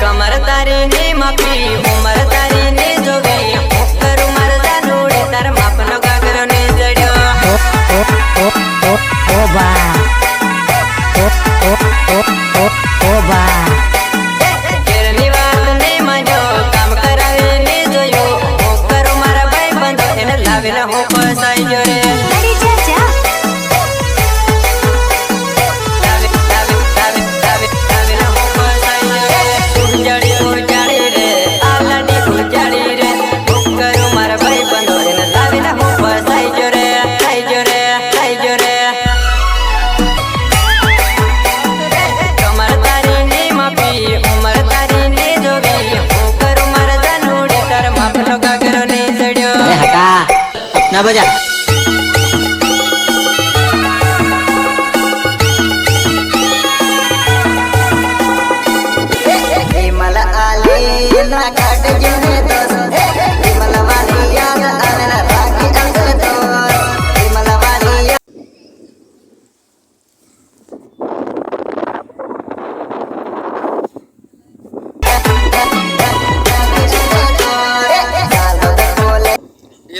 કમર તારી ની મપી ઉમર તારી ની જોગી ઉપર ઉમર તા જાનુડી તાર માપ નો ગાગરો ને જડ્યો ઘેરની વાત ને માન્યો કામ કરાવી ને જોયો કરું મારા ભાઈ બંધો એને લાવીને હું 拿不见。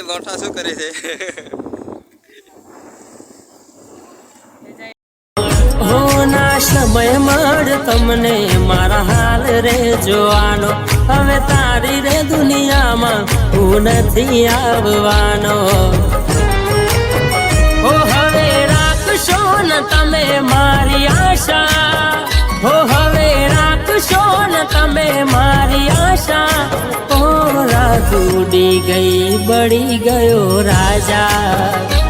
લોઠા શું કરે છે? સમય મળ તમને મારા હાલ રે જોવાનો. હવે તારી રે દુનિયામાં હું નથી આવવાનો. ઉડી ગઈ બળી ગયો રાજા.